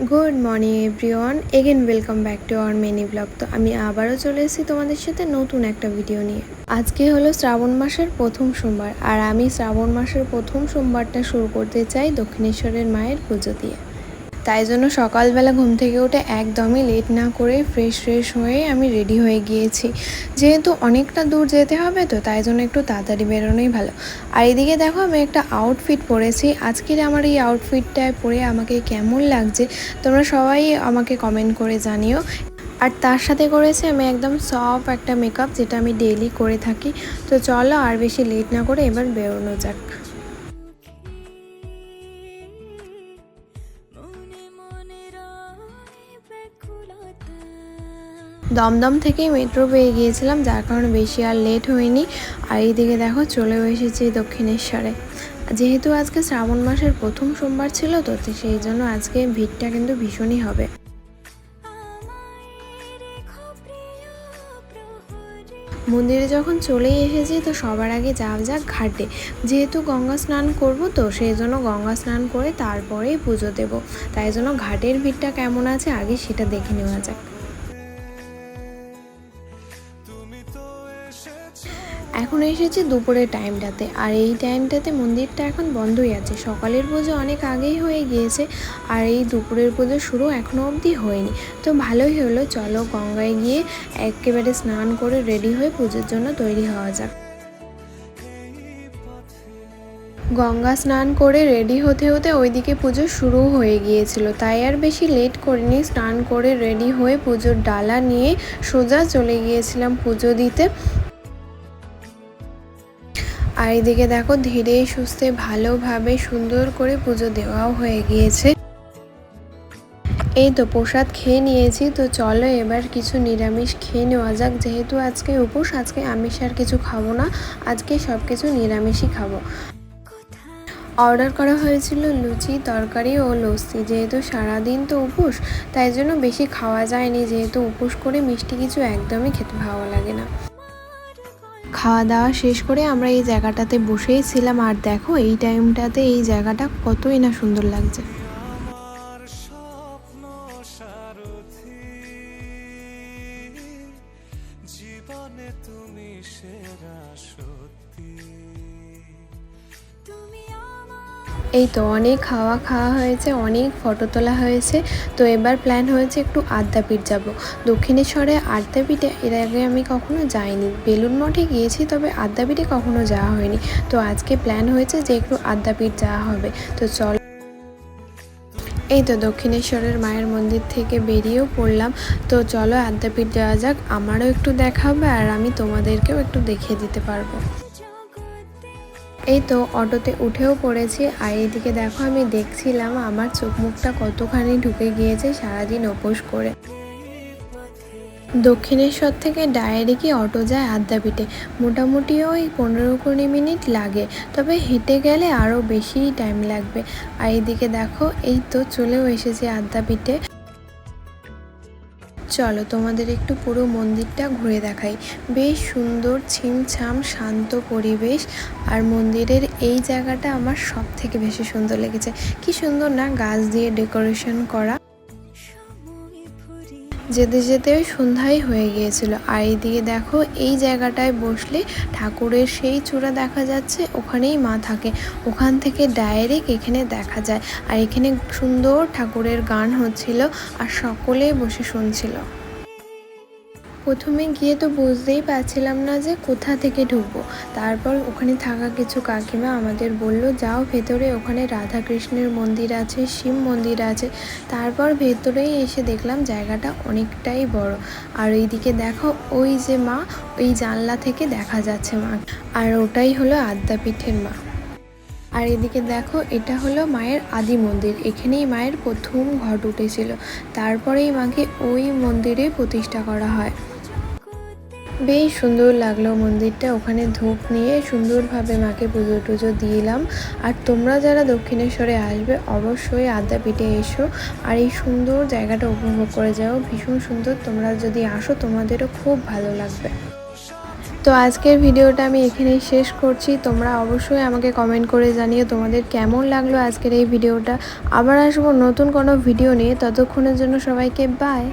Good morning everyone again welcome back to our many blog তো আমি আবারও চলে এসেছি তোমাদের সাথে নতুন একটা ভিডিও নিয়ে। আজকে হলো শ্রাবণ মাসের প্রথম সোমবার, আর আমি শ্রাবণ মাসের প্রথম সোমবারটা শুরু করতে চাই দক্ষিণেশ্বরের মায়ের পুজো দিয়ে। তাই জন্য সকালবেলা ঘুম থেকে উঠে একদমই লেট না করে ফ্রেশ ফ্রেশ হয়ে আমি রেডি হয়ে গিয়েছি। যেহেতু অনেকটা দূর যেতে হবে তো তাই জন্য একটু তাড়াতাড়ি বেরোনোই ভালো। আর এদিকে দেখো আমি একটা আউটফিট পরেছি। আজকের আমার এই আউটফিটটায় পরে আমাকে কেমন লাগছে তোমরা সবাই আমাকে কমেন্ট করে জানিও। আর তার সাথে করেছে আমি একদম সফট একটা মেকআপ যেটা আমি ডেইলি করে থাকি। তো চলো আর বেশি লেট না করে এবার বেরোনো যাক। দমদম থেকেই মেট্রো পেয়ে গিয়েছিলাম, যার কারণে বেশি আর লেট হয়নি। আর এইদিকে দেখো, চলেও এসেছি দক্ষিণেশ্বরে। যেহেতু আজকে শ্রাবণ মাসের প্রথম সোমবার ছিল, তো সেই জন্য আজকে ভিড়টা কিন্তু ভীষণই হবে। মন্দিরে যখন চলেই এসেছি, তো সবার আগে যাওয়া যাক ঘাটে। যেহেতু গঙ্গা স্নান করব, তো সেই জন্য গঙ্গা স্নান করে তারপরেই পুজো দেব। তাই জন্য ঘাটের ভিড়টা কেমন আছে, আগে সেটা দেখে নেওয়া যাক। এখন এসেছি দুপুরের টাইমটাতে। আর এই টাইমটাতে মন্দিরটা এখন বন্ধই আছে। সকালের পুজো অনেক আগেই হয়ে গিয়েছে, আর এই দুপুরের পুজো শুরু এখনও অবধি হয়নি। তো ভালোই হলো, চলো গঙ্গায় গিয়ে একেবারে স্নান করে রেডি হয়ে পুজোর জন্য তৈরি হওয়া যাক। গঙ্গা স্নান করে রেডি হতে হতে ওইদিকে পুজো শুরু হয়ে গিয়েছিল। তাই আর বেশি লেট করিনি, স্নান করে রেডি হয়ে পুজোর ডালা নিয়ে সোজা চলে গিয়েছিলাম পুজো দিতে। আর এদিকে দেখো ধীরে সুস্থে ভালোভাবে সুন্দর করে পুজো দেওয়াও হয়ে গিয়েছে। এই তো প্রসাদ খেয়ে নিয়েছি, তো চলো এবার কিছু নিরামিষ খেয়ে নেওয়া যাক। যেহেতু আজকে উপোস, আজকে আমিষ আর কিছু খাব না, আজকে সব কিছু নিরামিষই খাব। অর্ডার করা হয়েছিল লুচি, তরকারি ও লস্যি। যেহেতু সারাদিন তো উপোস, তাই জন্য বেশি খাওয়া যায়নি। যেহেতু উপোস করে মিষ্টি কিছু একদমই খেতে ভালো লাগে না। খাওয়া দাওয়া শেষ করে আমরা এই জায়গাটাতে বসেই ছিলাম। আর দেখো, এই টাইমটাতে এই জায়গাটা কতই না সুন্দর লাগছে। জীবনে তুমি সেরা সত্যি। এই তো অনেক খাওয়া খাওয়া হয়েছে, অনেক ফটো তোলা হয়েছে। তো এবার প্ল্যান হয়েছে একটু আদ্যাপীঠ যাব। দক্ষিণেশ্বরে আদ্যাপীঠে এর আগে আমি কখনো যাইনি। বেলুন মঠে গিয়েছি তবে আদ্যাপীঠে কখনো যাওয়া হয়নি। তো আজকে প্ল্যান হয়েছে যে একটু আদ্যাপীঠ যাওয়া হবে। তো চল। এই তো দক্ষিণেশ্বরের মায়ের মন্দির থেকে বেরিয়েও পড়লাম। তো চলো আদ্যাপীঠ যাওয়া যাক, আমারও একটু দেখা হবে আর আমি তোমাদেরকেও একটু দেখিয়ে দিতে পারব। এই তো অটোতে উঠেও পড়েছি আর এইদিকে দেখো আমি দেখছিলাম আমার চোখ মুখটা কতখানি ঢুকে গিয়েছে সারাদিন উপোস করে। দক্ষিণেশ্বর থেকে ডাইরেক্টই অটো যায় আদ্যাপীঠে। মোটামুটি ওই পনেরো কুড়ি মিনিট লাগে, তবে হেঁটে গেলে আরও বেশি টাইম লাগবে। আর এইদিকে দেখো, এই তো চলেও এসেছি আদ্যাপীঠে। চলো তোমাদের একটু পুরো মন্দিরটা ঘুরে দেখাই। বেশ সুন্দর, ছিমছাম, শান্ত পরিবেশ। আর মন্দিরের এই জায়গাটা আমার সব থেকে বেশি সুন্দর লেগেছে। কি সুন্দর না গাছ দিয়ে ডেকোরেশন করা। যেতে যেতে সন্ধ্যাই হয়ে গিয়েছিল। আর এইদিকে দেখো, এই জায়গাটায় বসলে ঠাকুরের সেই চূড়া দেখা যাচ্ছে, ওখানেই মা থাকে। ওখান থেকে ডাইরেক্ট এখানে দেখা যায়। আর এখানে সুন্দর ঠাকুরের গান হচ্ছিল আর সকলেই বসে শুনছিল। প্রথমে গিয়ে তো বুঝতেই পারছিলাম না যে কোথা থেকে ঢুকবো। তারপর ওখানে থাকা কিছু কাকিমা আমাদের বলল, যাও ভেতরে, ওখানে রাধা কৃষ্ণের মন্দির আছে, শিব মন্দির আছে। তারপর ভেতরেই এসে দেখলাম জায়গাটা অনেকটাই বড়। আর ওইদিকে দেখো, ওই যে মা, ওই জানলা থেকে দেখা যাচ্ছে মা। আর ওটাই হলো আদ্যাপীঠের মা। আর এদিকে দেখো, এটা হলো মায়ের আদি মন্দির। এখানেই মায়ের প্রথম ঘট উঠেছিল। তারপরেই মাকে ওই মন্দিরে প্রতিষ্ঠা করা হয়। বেশ সুন্দর লাগল মন্দিরটা। ওখানে ধূপ নিয়ে সুন্দরভাবে মাকে পুজো টুজো দিলাম। আর তোমরা যারা দক্ষিণেশ্বরে আসবে, অবশ্যই আদ্যাপীঠে এসো। আর এই সুন্দর জায়গাটা উপভোগ করে যাও। ভীষণ সুন্দর। তোমরা যদি আসো, তোমাদেরও খুব ভালো লাগবে। তো আজকের ভিডিওটা আমি এখানেই শেষ করছি। তোমরা অবশ্যই আমাকে কমেন্ট করে জানিও তোমাদের কেমন লাগল আজকের এই ভিডিওটা। আবার আসব নতুন কোনো ভিডিও নিয়ে। ততক্ষণের জন্য সবাইকে বাই